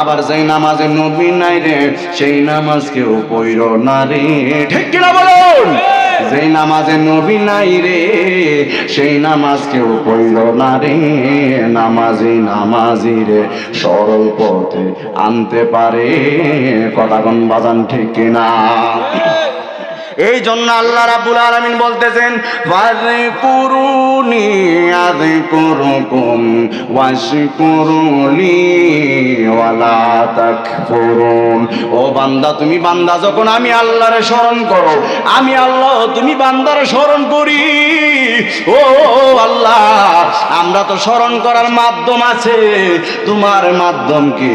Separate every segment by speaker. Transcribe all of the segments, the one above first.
Speaker 1: আবার যেই নামাজে নবী নাই রে, সেই নামাজ কেউ পইর না রে। ঠিক কিনা বলুন? যেই নামাজে নবী নাই রে, সেই নামাজ কেউ পইল না রে। নামাজি নামাজি রে, সরল পথে আনতে পারে। কথা কোন বাজান ঠিক কিনা? এই জন্য আল্লাহ রাব্বুল আলামিন বলতেছেন ও বান্দা, তুমি বান্দা, যখন আমি আল্লাহরে স্মরণ করো, আমি আল্লাহ, তুমি বান্দারে স্মরণ করি। ও আল্লাহ, আমরা তো স্মরণ করার মাধ্যম আছে। তোমার মাধ্যম কি?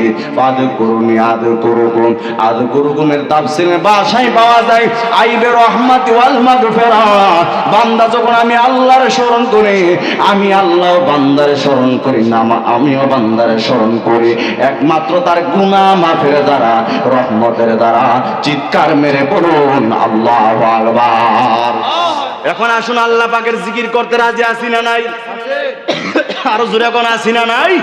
Speaker 1: আদ করুনি আদ করুকুম আদ করুকুমের তাফসিরের ভাষায় পাওয়া যায়, আইবে রহমাত ওয়াল মাগফিরা। বান্দা যখন আমি আল্লাহর স্মরণ করি আমি আল্লাহ বান্দারে স্মরণ করি না আমিও বান্দারে স্মরণ করি। একমাত্র তার গুনাহ মাফের দ্বারা রহমতের দ্বারা চিৎকার মেরে পড়ুন আল্লাহ আকবার। এখন আসুন আল্লাহ পাকের জিকির করতে রাজি আছি না নাই? আরও জোরে এখন আছি না নাই?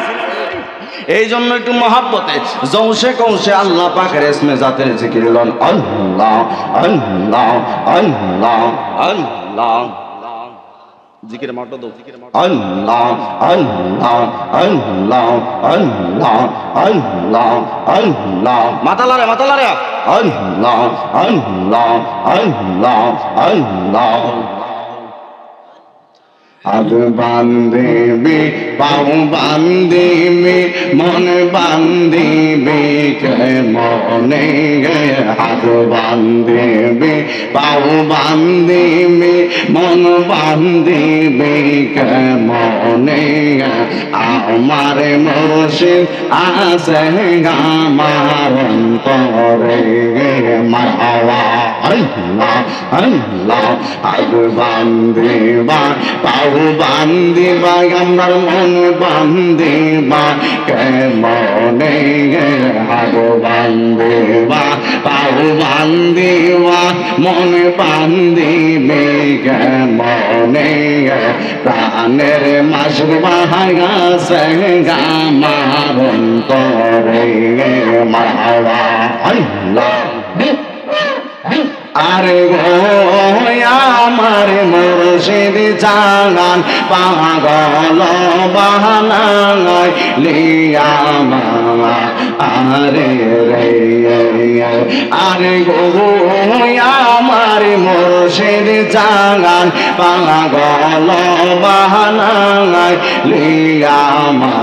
Speaker 1: এই জন্য একটু মহাব্বতে। জৌসে কৌশে আল্লাহ পাকের এসমে জাতের জিকির লন। আল্লাহ আল্লাহ আল্লাহ আল্লাহ। জিকির পাও বান্ধিবি মন বান্ধিবি কে মনে হাত বান্ধিবি পাও বান্ধিবি মন। বান্ধিবি কে মনে আমার মুর্শিদ আছে আমার অন্তরে মারহাওয়া আল্লাহ আল্লাহ হাত বান্ধিবা পাও বান্ধিবা আমার মন বান্ধিবা কেমনে হাত বান্ধিবা পাও বান্ধিবা মন বান্ধিবে কেমনে প্রাণের মাস বাহাগাছে গামার অন্তরে মারহাওয়া আল্লাহ। আরে গো আমার মুর্শিদ জাগান পাগল বাহানায় লিয়ামা আরে রে, আরে গো, আমার মুর্শিদ জাগান পাগল বাহানায় লিয়ামা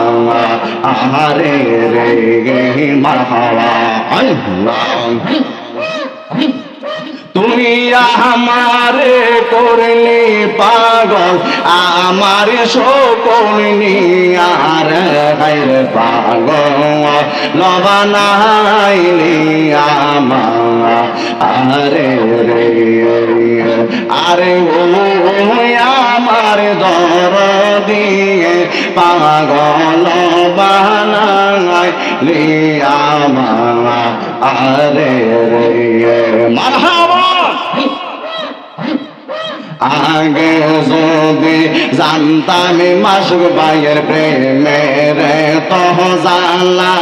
Speaker 1: আরে রে মারহাওয়া আল্লাহ। তুমি আমারে করলে পাগল, আমার সকল গাইর পাগল লবানাইলি আমার, আরে আরে ও আমার দর দিয়ে পাগল বানাইলি আমার, আরে রে, মারহাবা। আগে যদি জানতাম মাসুক ভাইয়ের প্রেমের তহ জানলা,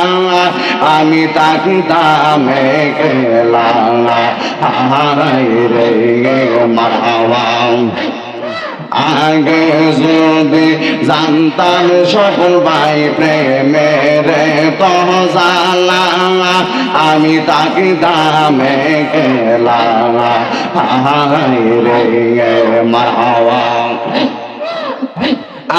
Speaker 1: আমি তাকে দামে গেলা হারাই রে মারহাবা আগে যদি জানতাম সকল ভাই প্রেমের তহ জালা আমি তাকে দামে গেলাম রে মাওয়া।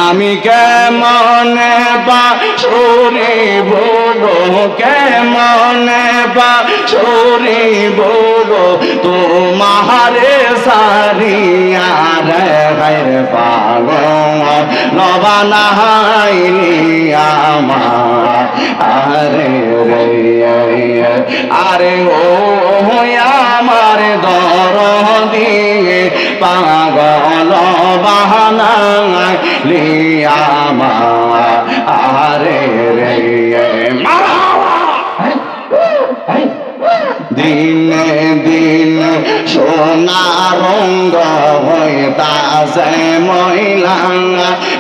Speaker 1: আমি কেমনে বা সরে বলো কেমনে বা সরে বলো তোমারে সারিয়ার গায়ের পাগ নবানা হাইনি আমার। আরে রে আরে ও আমার দর দিয়ে পাগল বাহানা লিয়ামা আরে সোনা রঙ্গ হইতাছে মহিলা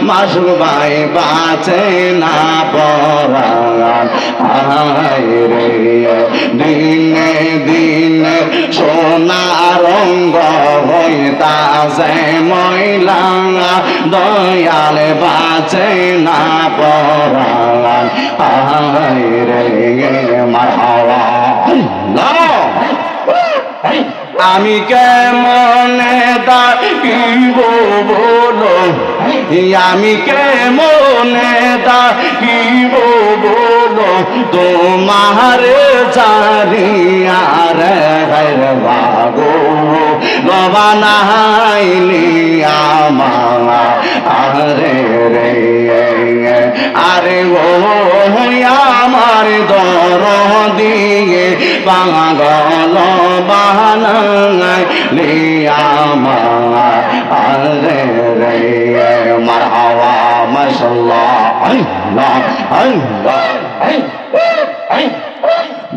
Speaker 1: মাসুক ভাই বাঁচে না পরাণ। আয় দিনে দিনে সোনা রঙ্গ হইতাছে মহিলা, দয়াল বাঁচে না পরাণ। আয় আমি কেমনে দাঁড়িব বলো? আমি কেমনে দাঁড়িব বলো? তোমার জানিয়ার বাবু বাবা আমা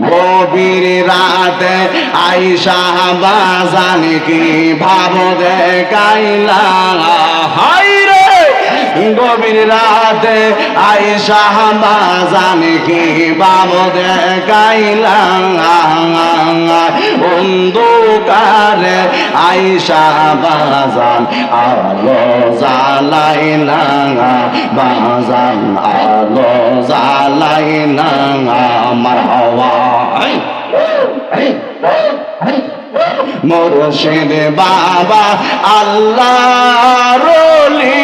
Speaker 1: গভীর রাতে আইসা বাজান কি ভাব দেখাইলা? হাই রে! গভীর রাতে আইসা বাজান কি ভাব দেখাইলা? অন্ধকারে আইসা বাজান আলো জ্বালাইলা। বাজান আলো জ্বালাইলা আমার হাওয়া। মুর্শিদ বাবা আল্লাহ রলি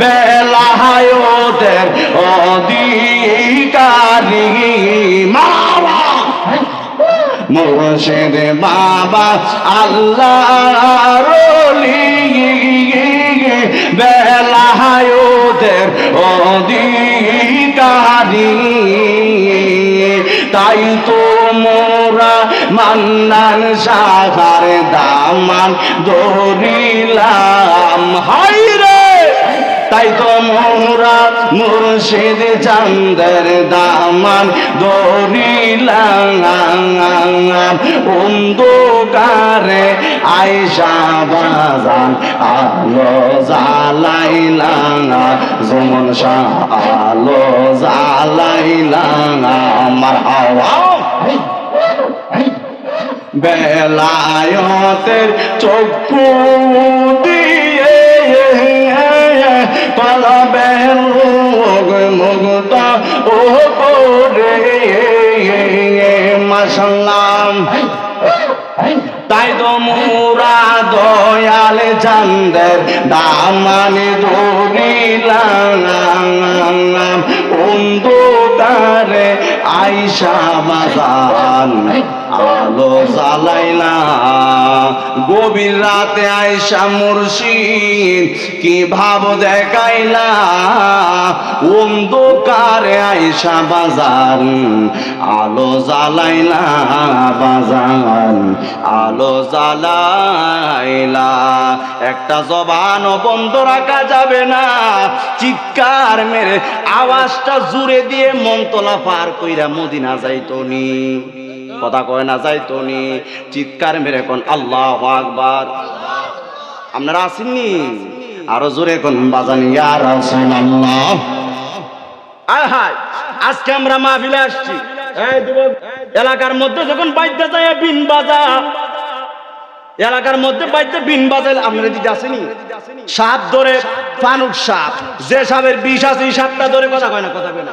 Speaker 1: বেলাহায়তের অধিকারী মাওয়া মুর্শিদ বাবা আল্লাহ রলি বেলাহায়তের অধিকারী। তাই তো মোরা মান্নান সাহার দামান দরিলাম হাই তাই তো মোরা মুর্শিদ চন্দের দামান দরিলাম অন্ধকারে আয়সা বাজান, আলো জ্বালাইলা যেমন শাহ আলো জ্বালাইলা আমার হাওয়া বেলায়তের চক্ষু দিয়ে কলবে মুগ্ধ ও করে মাসাল্লাম তাই তো মোরা দয়াল চান্দের দামানে দৌড়িলাম অন্ধকারে আইসা বাজান আলো জ্বালাইলা। গভীর রাতে আইসা মুর্শিদ, কি ভাব দেখাইলা? অন্ধকারে আইসা বাজার, আলো বাজার, আলো একটা জবান বন্ধ রাখা যাবে না, চিৎকার মেরে আওয়াজটা জুড়ে দিয়ে মন্তলা পার কইরা মদিনা যাইতো নি কথা কয় না যাইতো নি চিৎকার মেরে কোন, আল্লাহ আকবার। আপনারা আসেননি আরও জোরে কোন, বাজান, ইয়া রাসূলুল্লাহ। আয় হায়, আজকে আমরা মাহফিলে আসছি। এলাকার মধ্যে যখন বাইতে যায় বিন বাজা, এলাকার মধ্যে বাইতে বিন বাজাইলে, আপনারা দিতে আসেনি সাপ ধরে, ফানুক সাপ, যে সাপের বিষ আছে সাপটা ধরে কথা কয় না, কথা কয় না?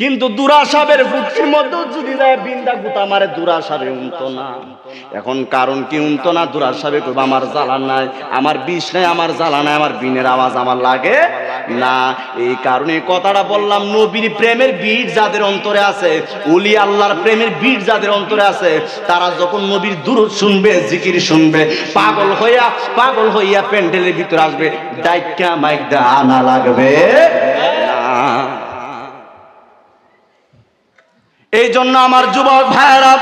Speaker 1: কিন্তু দুরা সাপের ফুটকির মধ্যেও যদি যায়, বিন্দা গুতা মারে দুরা সাপে উমতো না। এখন কারণ কি উমতো না? দুরা সাপে কইবা আমার জ্বালা নাই, আমার বিষ নাই, আমার জ্বালা নাই, আমার বিনের আওয়াজ আমার লাগে না। এই কারণে কথাটা বললাম, নবীর প্রেমের বীর যাদের অন্তরে আছে উলি আল্লাহর প্রেমের বীর যাদের অন্তরে আছে, তারা যখন নবীর দূরত শুনবে, জিকির শুনবে, পাগল হইয়া পাগল হইয়া প্যান্ডেলের ভিতরে আসবে ডাইকা মাইক দা আনা লাগবে না এই জন্য আমার যুবক ভাইরা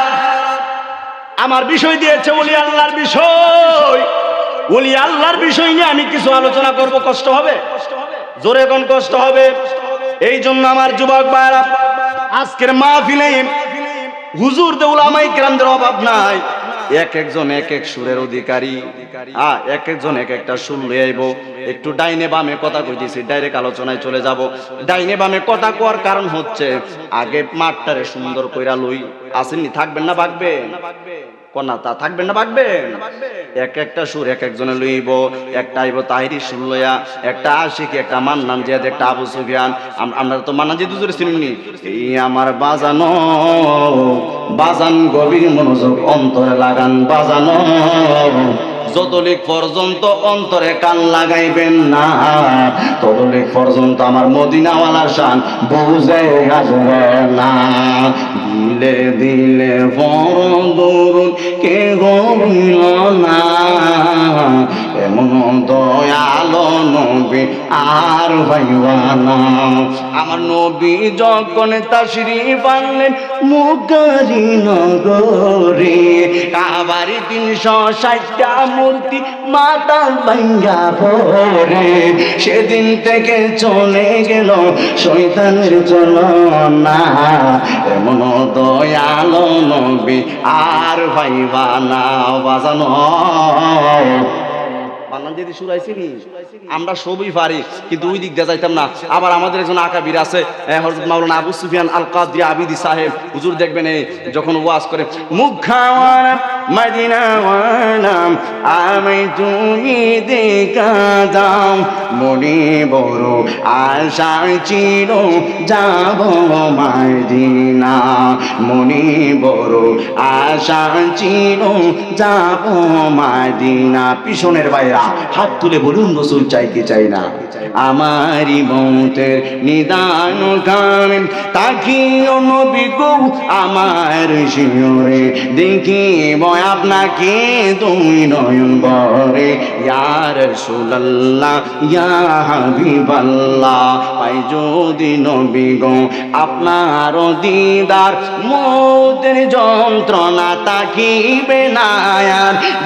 Speaker 1: আমার বিষয় দিয়েছে উলি আল্লাহর বিষয়। উলি আল্লাহর বিষয় নিয়ে আমি কিছু আলোচনা করব, কষ্ট হবে? জোরে কোন কষ্ট হবে? এই জন্য আমার যুবক ভাইরা আজকের মাহফিলে হুজুর দে উলামাই কেরামদের অভাব নাই। এক একজন এক এক সুরের অধিকারী। হ্যাঁ এক একজন এক একটা সুর লয়ে আইব। একটু ডাইনে বামে কথা কইতেছি, ডাইরেক্ট আলোচনায় চলে যাব। ডাইনে বামে কথা কোয়ার কারণ হচ্ছে, আগে মাঠটারে সুন্দর কইরা লই। আসেননি, থাকবেন না, বাগবেন? কনা তা থাকবেন না বাগবেন এক একটা সুর এক একজনে লইব, একটা আইব তাহিরি সুর লইয়া, একটা আশিক, একটা মান্নান জিয়াদ, একটা আবু সুফিয়ান। আমরা তো মান্নান জিয়াদ দুজরে চিনি এই আমার বাজানো, বাজান গভীর মনোযোগ অন্তরে লাগান, বাজানো। যতলিক পর্যন্ত অন্তরে কান লাগাইবেন না ততলিক পর্যন্ত আমার মদিনাওয়ালার শান বুঝে আসবে না। দিলে দিলে বড় কে গমিল না। এমন দয়ালো নবী আর ভাইবা না। আমার নবী যখন তাশরি পারলেন মুগারি নগরে, কাবারি তিনশো ষাটটা মূর্তি মাতাল ভাঙ্গা পরে সেদিন থেকে চলে গেল শৈতানের চলনা এমন দয়ালো নবী, আর ভাইবা না বাজানো। বান্নান যদি আমরা সবই পারি, কিন্তু ওই দিক দিয়ে যাইতাম না। আবার আমাদের একজন আকাবির আছে হযরত মাওলানা আবু সুফিয়ান আল কাদরি আবিদি সাহেব। হুজুর দেখবেন যখন ওয়াজ করে, মুখ খাওয়ানা মদিনা ওয়ালাম, আমি তুমি দেখা দাও। মনে বড় আশা চির যাব মদিনা। মনে বড় আশা চির যাব মদিনা। পিছনের বাইরা হাত তুলে বলুন, রসুল চাই কি চাই না? আমারই মতের নিদান গান তাকিও নবী গো, আমার শিওরে দেখিব আপনাকে দুই নয়ন বরে ইয়ার সুলাল্লা ইয়া হাবিবাল্লাহ পাই যদি নবী গো আপনার দিদার মোদের যন্ত্রণা তাকিবে না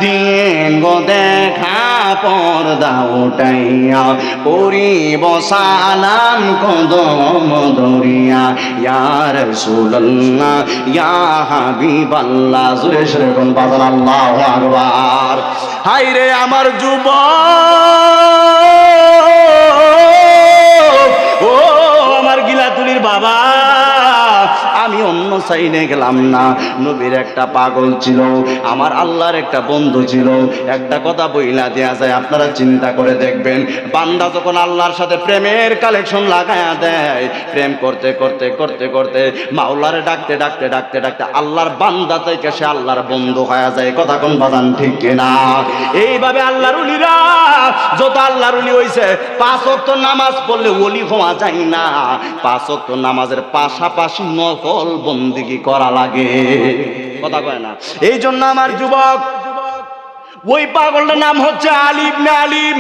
Speaker 1: দিয়ে গো দেখা পর্দা উঠাইয়া করিব সালাম কদম ধরিয়া ইয়ার সুল্লাহ ইয়া হাবিবাল্লাহ। জুরে সুরে কোন বাজার আল্লাহ আকবার। হাই রে আমার যুবক! আমি অন্য সাইডে গেলাম না। নবীর একটা পাগল ছিল, আমার আল্লাহর একটা বন্ধু ছিল। একটা কথা বইলা দেয়া যায়, আপনারা চিন্তা করে দেখবেন। বান্দা যখন আল্লাহর সাথে প্রেমের কালেকশন লাগায়া দেয়, প্রেম করতে করতে করতে করতে মাওলারে ডাকতে ডাকতে ডাকতে ডাকতে আল্লাহর বান্দা থেকে সে আল্লাহর বন্ধু হয়ে যায়। কথা কোন বাদান ঠিক কিনা? এইভাবে আল্লাহর উলিরা যত আল্লাহর উলি হইছে, পাঁচ ওয়াক্ত নামাজ পড়লে ওলি হওয়া যায় না। পাঁচ ওয়াক্ত নামাজের পাশাপাশি নফল বন্দিগি করা লাগে। কথা কয় না। এই জন্য আমার যুবক, ওই পাগলটার নাম হচ্ছে আলিম না আলিম।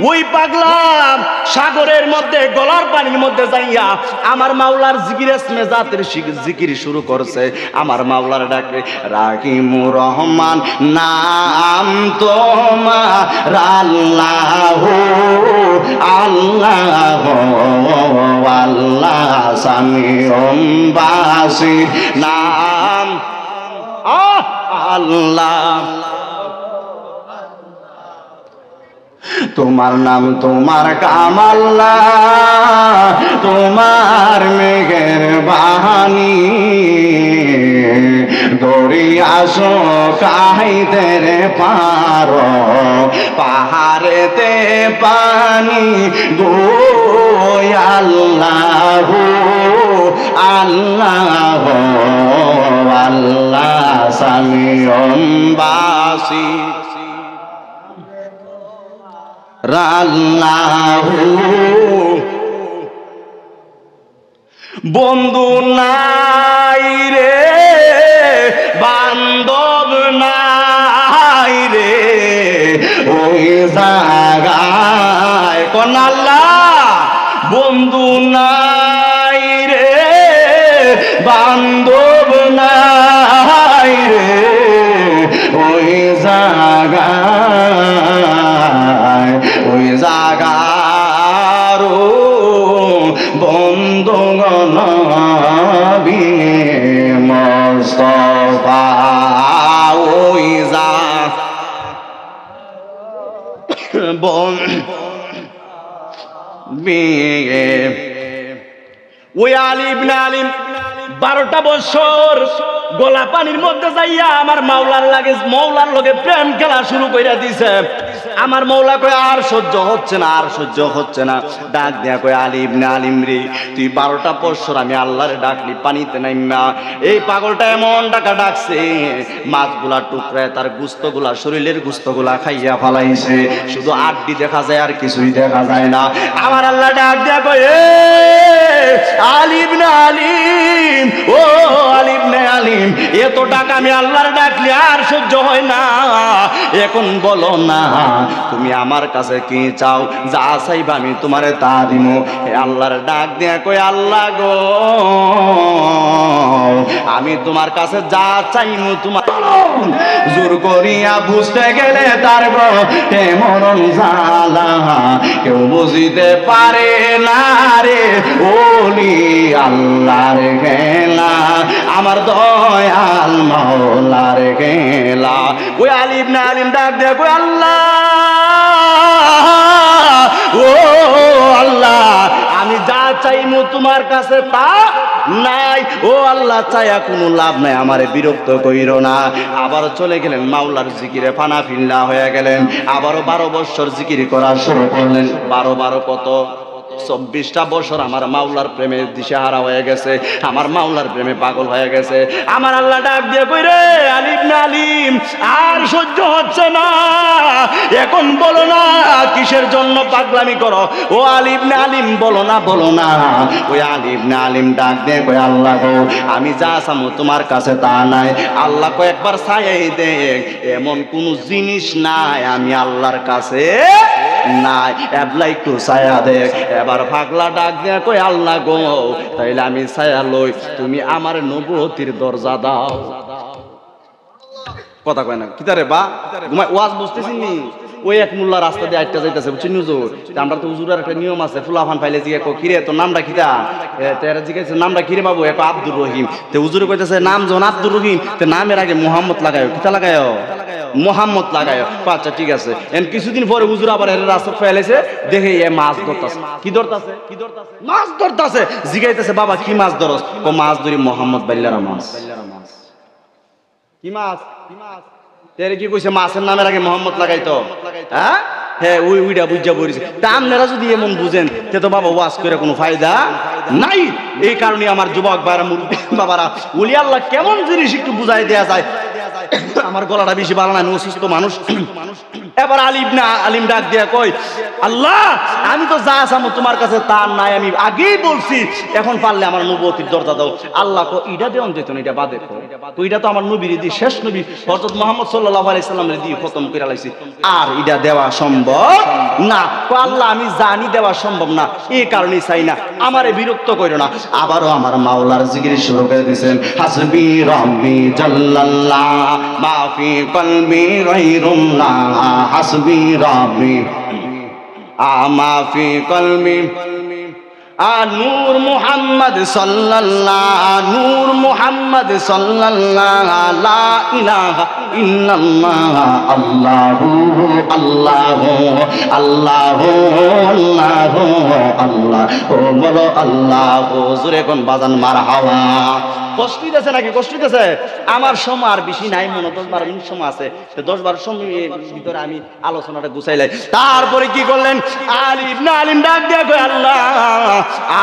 Speaker 1: ওই পাগলা সাগরের মধ্যে, গলার পানির মধ্যে যাইয়া আমার মাওলার জিকির এসমে জাতের শিক- জিকির শুরু করছে। আমার মাওলার ডাকে রাহিমু রহমান, নাম তোমার আল্লাহ আল্লাহ আল্লাহ সামিয়ম বাসি, নাম আল্লাহ তোমার নাম তোমার কামাল্লা তোমার মেঘের বাহানি। দরিয়াসো কাহিতে রে পার, পাহাড়েতে পানি আল্লাহ আল্লাহ আল্লাহ সামিয়ম বাসি রাল্লাহু। বন্ধু নাই রে বান্ধব নাই রে। ওই জাগায় কোন বন্ধু বারোটা বছর গোলা পানির মধ্যে যাইয়া আমার মাওলার লাগে মাওলার লগে প্রেম খেলা শুরু করে দিছে। আমার মৌলা কয়, আর সহ্য হচ্ছে না, আর সহ্য হচ্ছে না। ডাক দেয়া কয় আলিম না আলিম রে তুই বারোটা বছর আমি আল্লাহর ডাকলি, পানিতে নাই না। এই পাগলটা এমন ডাকা ডাকছে, মাছগুলা টুকরায় তার গুস্তগুলা, শরীরের গুস্তগুলা খাইয়া ফালাইছে। শুধু আড্ডি দেখা যায়, আর কিছুই দেখা যায় না। আমার আল্লাহ ডাক দেয়া কয় আলিম না আলিম ও আলিম না আলিম এত টাকা আমি আল্লাহর ডাকলি, আর সহ্য হয় না। এখন বলো না। তুমি আমার কাছে কি চাও? যা চাইবা আমি তোমারে তা দিব আল্লাহর ডাক দিয়া কই আল্লাহ গো, আমি তোমার কাছে যা চাইমু তোমার জোর করিয়া বুঝতে গেলে তার হে মরণ জালা কেউ বুঝিতে পারে না রে। ওলি আল্লাহর খেলা, আমার দয়াল মাওলার গেলা ওই আলিম না আলিম ডাক দে আল্লাহ ও আল্লাহ, আমি যা চাইমু তোমার কাছে তা নাই। ও আল্লাহ চাইয়া কোনো লাভ নাই, আমারে বিরক্ত কইর না। আবারও চলে গেলেন, মাওলার জিকিরে ফানা ফিল্লা হয়ে গেলেন। আবারও বারো বৎসর জিকির করা শুরু করলেন। বারো বারো কত? চব্বিশটা বছর আমার মাওলার প্রেমে দিশেহারা হয়ে গেছে, আমার মাওলার প্রেমে পাগল হয়ে গেছে। আমার আল্লাহ ডাক দিয়ে কই রে, আলিম না আলিম, আর সহ্য হচ্ছে না। এখন বলো না, কিসের জন্য পাগলামি করো? ও আলিম না আলিম, বলো না বলো না। ওই আলিম না আলিম ডাক দিয়ে কই, আল্লাহ গো, আমি যা চামু তোমার কাছে তা নাই। আল্লাহ কয়েকবার ছায়াই দেখ, এমন কোন জিনিস নাই আমি আল্লাহর কাছে নাই এবলাই একটু ছায়া দেখ। এবার ফাগলা ডাক কই আল্লাহ গো, তাইলে আমি ছায়া লই, তুমি আমার নবতির দরজা দাও। কথা কয় না বা? ঘুমাই ওয়াজ ওই এক মোল্লা রাস্তা দিয়ে আটটা যাইতেছে আমরা তো হুজুরের একটা নিয়ম আছে, ফুলাফান পাইলে জিগে কো কিরে, তোর নামটা কিতা তেরা জিজ্ঞাসা নামটা কিরে বাবু? এক আব্দুর রহিম। তে হুজুরে কইতেছে, নাম যখন আব্দুর রহিম। তে নামের আগে মোহাম্মদ লাগায় কিতা লাগায় মোহাম্মদ লাগায়। আচ্ছা ঠিক আছে। কিছুদিন পরে হুজুর আবার এর রাস্তা ফেলেছে দেখে এ মাছ ধরতাছে। কি ধরতাছে? কি ধরতাছে মাছ ধরতাছে। জিগাইতেছে, বাবা, কি মাছ ধরস? ও মাছ ধরি মোহাম্মদ বাইল্লারা মাছ। কি মাছ? কি মাছ হ্যাঁ? আমার যুবক বাবারা মুরব্বী বাবারা উলি আল্লাহ, কেমন জিনিস একটু বুঝাই দেয়া যায়? আমার গলাটা বেশি ভালো না আমি অসুস্থ মানুষ। এবার আলিম না আলিম ডাক দিয়া কই আল্লাহ, আমি তো যা আসামো তোমার কাছে তার নাই, আমি আগেই বলছি। এখন পারলে আমার নবতির দরজা দাও। আল্লাহ কো ইটা দেওয়ান যেত না এটা বাদে তো এটা তো আমার নবীর দি শেষ নবী। হযরত মুহাম্মদ সাল্লাল্লাহু আলাইহি সাল্লামের দিয়ে খতম করে লাইছি। আর এটা দেওয়া সম্ভব না। কো আল্লাহ, আমি জানি দেওয়া সম্ভব না। এই কারণেই চাই না। আমারে বিরক্ত কইরো না। আবারও আমার মাওলার জিকির শুরু করে দিয়েছেন। হাসবি রব্বি জাল্লাল্লাহ। মাফি কলবি গায়রুল্লাহ হাসবি রব্বি আমাফি কলবি। আ নূর মুহাম্মদ সাল্লাল্লাহ, নূর মুহাম্মদ সাল্লাল্লাহ, লা ইলাহা ইল্লাল্লাহ, আল্লাহু আল্লাহু আল্লাহু আল্লাহু বলো আল্লাহ, জোরে কোন বাজান মারহাবা। কষ্ট নাকি কষ্ট আমার সময় আর বেশি নাই, মনে দশ বারো মিনিট সময় আছে। দশ বারো সময় ভিতরে আমি আলোচনাটা গুছাইলাই তারপরে কি করলেন? আলিম না, আলিম ডাক দিয়া আল্লাহ,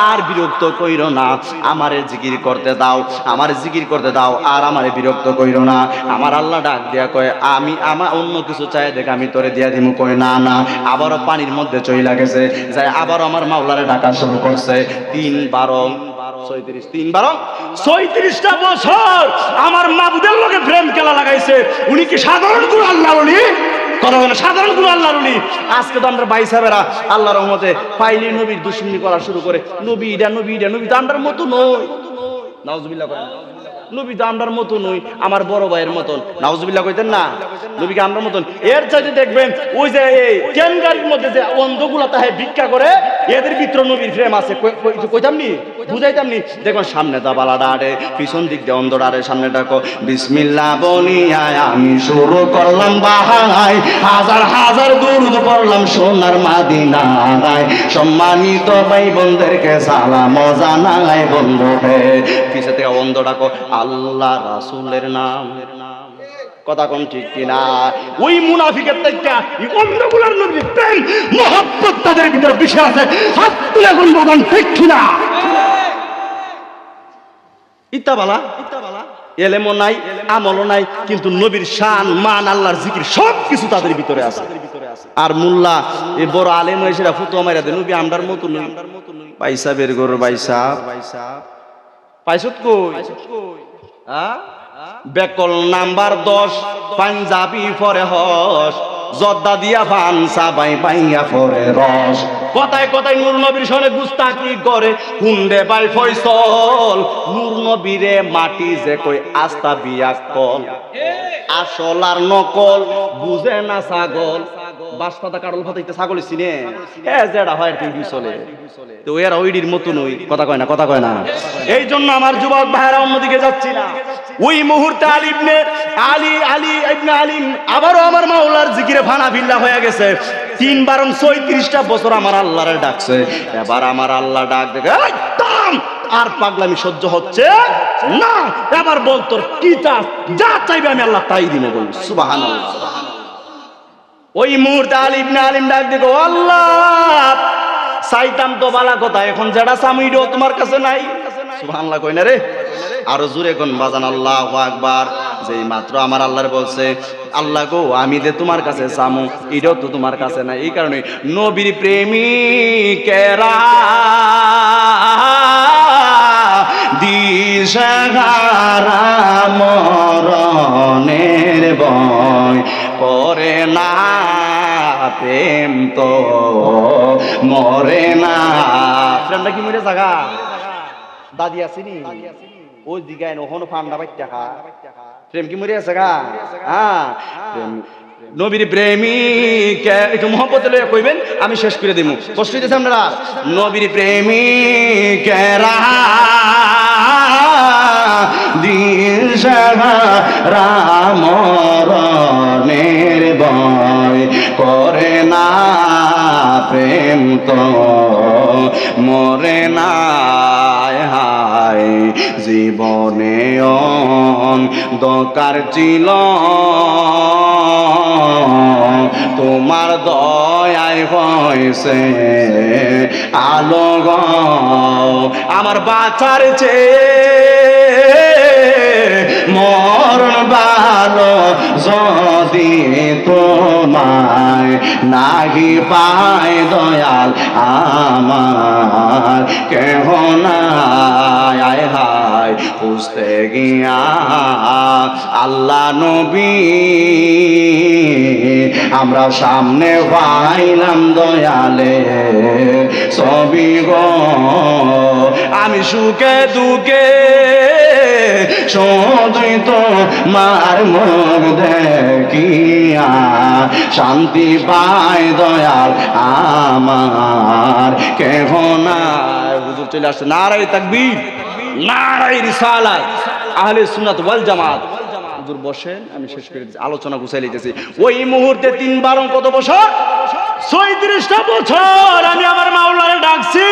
Speaker 1: আর বিরক্ত কইর না। আমারে জিকির করতে দাও, আমার জিকির করতে দাও, আর আমারে বিরক্ত কইর না। আমার আল্লাহ ডাক দিয়া কয়, আমি আমার অন্য কিছু চাই দেখ, আমি তোরে দিয়া দিমু। কই না না। আবারও পানির মধ্যে চইলা গেছে। যাই, আবারও আমার মাওলারে ডাকা শুরু করছে। তিন বারো তিন বারো। বছর আমার মাবুদের লোকে প্রেম খেলা লাগাইছে। উনি কি সাধারণ আল্লাহ উনি সাধারণ উনি আজকে তো আমরা ভাই সাহেবেরা নবীর দুশ্মনী করা শুরু করে, নবী নবী নবী তো মতো করেন নবী তো মতো নই, আমার বড় ভাইয়ের মতন। নাউজুবিল্লাহ কইতেন না? নবীকে আমরার মতন? এর চাইতে দেখবেন, ওই যে ট্রেন গাড়ির মধ্যে যে অন্ধগুলা তাহে ভিক্ষা করে এদের ভিতরে নবীর প্রেম আছে। কই- কই- কইতাম নি বুঝাইতাম নি দেখুন, সামনে দাবালা ডারে পিছন দিক দিয়ে অন্ধ ডারে সামনে ডাকো, বিসমিল্লাহ বলিয়া আমি শুরু করলাম বাহাই হাজার হাজার দুরুদ পড়লাম সোনার মাদিনায়। সম্মানিত ভাই বোনদেরকে সালাম জানাই বন্ধু হে পিছে থেকে অন্ধ ডাকো, আল্লাহ রাসূলের নাম। কথা কোন ঠিক কিনা? ওই মুনাফিকের থেকে এই অন্ধগুলার নবীর প্রেম মহব্বত তাদের ভিতরে বেশি আছে। হাত তুলে কোন বাদান ঠিক কিনা? ইত্তাবালা ইত্তাবালা এলেমও নাই আমলও নাই কিন্তু নবীর শান মান আল্লাহর জিকির সব কিছু তাদের ভিতরে আছে। আর মুল্লা এ বড় আলেম হয়েছে ফুটো মাইরা দেন নবী আমরার মতো নই। পয়সা বের করো পয়সা পাইছত কই? হ্যাঁ বেকল নাম্বার দশ পাঞ্জাবি ফরে হস জর্দা দিয়া ফান সাবাই পাইয়া ফরে রস। কথায় কথায় নূর নবীর সনে গুস্তাকি করে। হুন্ডে বাই ফয়সল, নূর নবীরে মাটি যে কই আস্তা বিয়া কল। আসল আর নকল, বুঝে না ছাগল। বাস কাটল ফাতাইতে ছাগল চিনে এ যেটা হয় কি চলে। তো এরা ওইডির মতন ওই, কথা কয় না, কথা কয় না। এই জন্য আমার যুবক ভাইরা অন্যদিকে যাচ্ছি না। ওই মুহূর্তে আলী ইবনে, আলী আলী ইবনে আলিম আবারও আমার মাওলার জিকিরে ফানা ফিল্লা হয়ে গেছে। তিন বারং ছয়ত্রিশটা বছর আমার আল্লাহরে ডাকছে। এবার আমার আল্লাহ ডাক দেখে! আর পাগলামি সহ্য হচ্ছে না। এবার বল তোর কি যা চাইবে আমি আল্লাহ তাই দিব বল। সুবহানাল্লাহ। ওই মুহূর্তে আলিম না আলিম ডাক দেখো আল্লাহ, চাইতাম তো বালা কথা, এখন যেটা সামুইডো তোমার কাছে নাই। সুবহানাল্লাহ কই না রে। আরও জোরে কোন, বাজান আল্লাহ আকবার। যে মাত্র আমার আল্লাহর বলছে, আল্লাহ গো, আমি যে তোমার কাছে চামু, এটাও তো তোমার কাছে নাই। এই কারণে নবীর প্রেমিকেরা মরণের ভয় করে না, প্রেম তো মরে না। প্রেমটা কি মরে জাগা দাদি আসেনি? ওই দিগায় ওখানে ফান্ডা বাইত্যা খা প্রেম কি মরে আছে গা? হ্যাঁ। নবীর প্রেমিক একটু মোহব্বত লয়ে কইবেন আমি শেষ করে দিব কষ্ট দিতেছে আপনারা? নবীর প্রেমিক দিন রামরণের ভয় করে না প্রেম তো মরে না। দরকার ছিল, তোমার দয়ায় হয়েছে। আলো আমার বাঁচার চেয়ে মরণ ভালো যদি তোমায় নাহি পায় দয়াল আমার, কেহ নাই, আয় হায়। খুঁজতে গিয়া আল্লাহ নবী, আমরা সামনে পাইলাম দয়ালে। সবই গো, আমি সুখে দুঃখে সদয় তো মার মুখ দেখিয়া শান্তি পায় দয়াল আমার। কেহ হুজুর চলে আসছে। নারাই তাকবীর। নারাই রিসালাত আহলে সুন্নাত ওয়াল জামাত। হুজুর বসেন আমি শেষ করে আলোচনা গুছাই লিখেছি ওই মুহূর্তে তিন কত বছর ছয়ত্রিশটা বছর আমি আমার মাওলারে ডাকছি।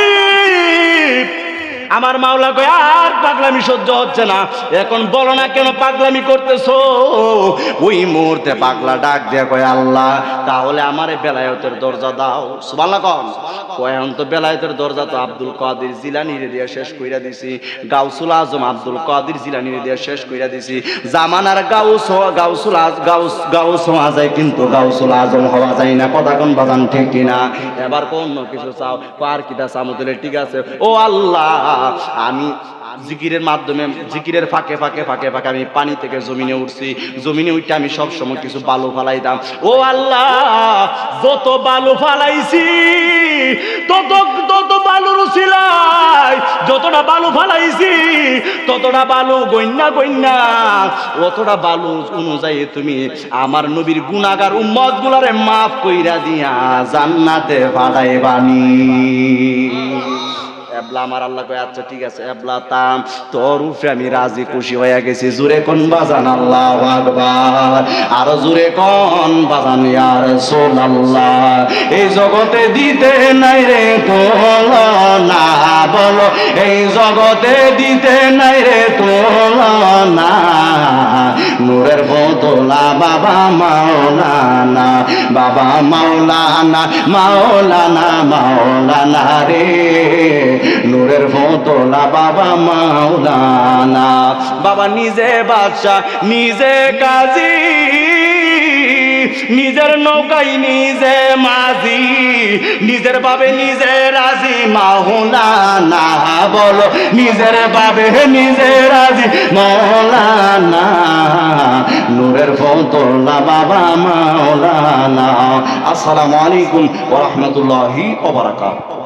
Speaker 1: আমার মাওলা কয়, আর পাগলামি সহ্য হচ্ছে না। এখন বলো না কেন পাগলামি করতেছো? ওই মুহূর্তে পাগলা ডাক দিয়ে কয়, আল্লাহ, তাহলে আমার বেলায়তের দরজা দাও। সুবাল্লা কন। কয়, এখন তো বেলায়তের দরজা তো আব্দুল কাদির জিলানিরে দিয়ে শেষ কইরা দিছি। গাউসুল আজম আব্দুল কাদির জিলানিরে দিয়ে শেষ কইরা দিছি। জামানার গাউস গাউসুল আজ, গাউস গাউস হওয়া যায় কিন্তু গাউসুল আজম হওয়া যায় না। কথা কোন বাজান ঠিক কিনা? এবার কোন কিছু চাও। পার কিটা সামুদ্রে ঠিক আছে। ও আল্লাহ আমি জিকিরের মাধ্যমে, জিকিরের ফাঁকে ফাঁকে ফাঁকে ফাঁকে আমি পানি থেকে জমিনে উঠছি। জমিনে উঠে আমি সব সময় কিছু বালু ফালাইতাম ও আল্লাহ, যত বালু ফালাইছি, তত তত বালুর উছিলাই যতটা বালু ফালাইছি, ততটা বালু গন্যা গন্যা অতটা বালু অনুযায়ী তুমি আমার নবীর গুনাগার উম্মত গুলারে মাফ কইরা দিয়া জান্নাতে পাঠাই বানি এবলা আমার আল্লাহ কয় আচ্ছা ঠিক আছে, এবলা তাম, তোর উপরে আমি রাজি, খুশি হয়ে গেছি। জুরে কোন বাজান আল্লাহ আকবার? আর জুরে কোন বাজান ইয়ার আল্লাহ এই জগতে দিতে নাই রে না বলো, এই জগতে দিতে নাই রে না। নূরের বোতলা বাবা মাওলানা বাবা মাওলানা মাওলানা মাওলানা রে। নূরের বোতলা বাবা মাওলানা। বাবা নিজে বাদশা নিজে কাজী। নিজের নৌকাই নিজে মাঝি। নিজের বাবে নিজে রাজি মাওলানা। বলো, নিজের বাবে নিজে রাজি মাওলানা। নূরের ফতলা বাবা মাওলানা। আসসালামু আলাইকুম ওয়া রাহমাতুল্লাহি ওয়া বারাকাতুহু।